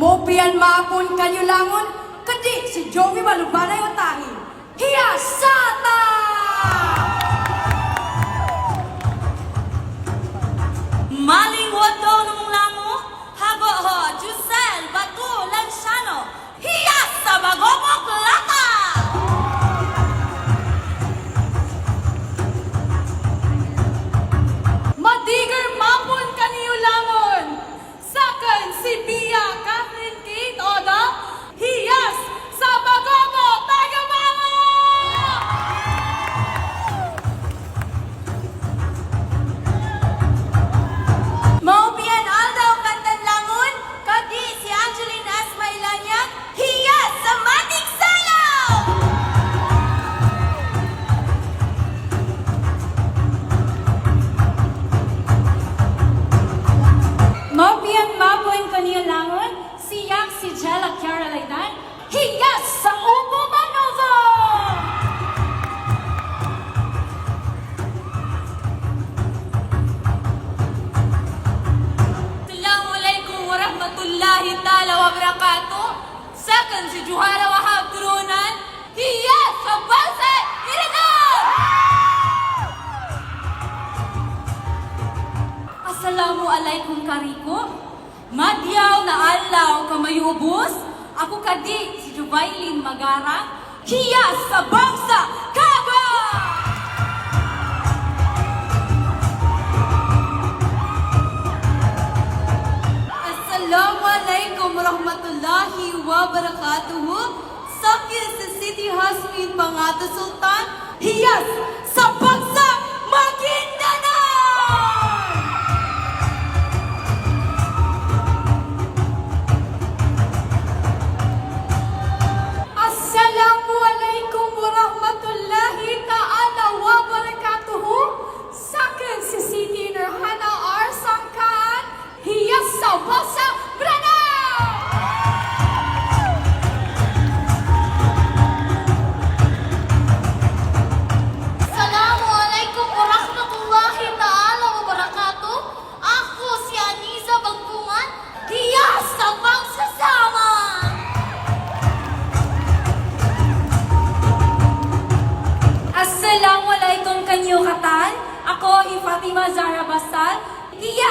Mopian maapon kanyo langon, kadi si Joey Malubanay Otahi. Hiyasata! Si Jella Carolinan. Hiyas sa Ubo Manovo! Assalamualaikum warahmatullahi taala wabarakatuh. Sakan si Juhara Wahab turunan, hiyas sa Bangsa Iragan! Assalamualaikum kariko. Madyaw na alaw kamayubos. Ako kadi si Jubailin Magara. Hiyas sa Bangsa Kaga! Assalamualaikum warahmatullahi wabarakatuh. Sakit sa City Hospital Pangato Sultan. Hiyas! Kalihatan. Ako, Fatima Zara Basal. Kia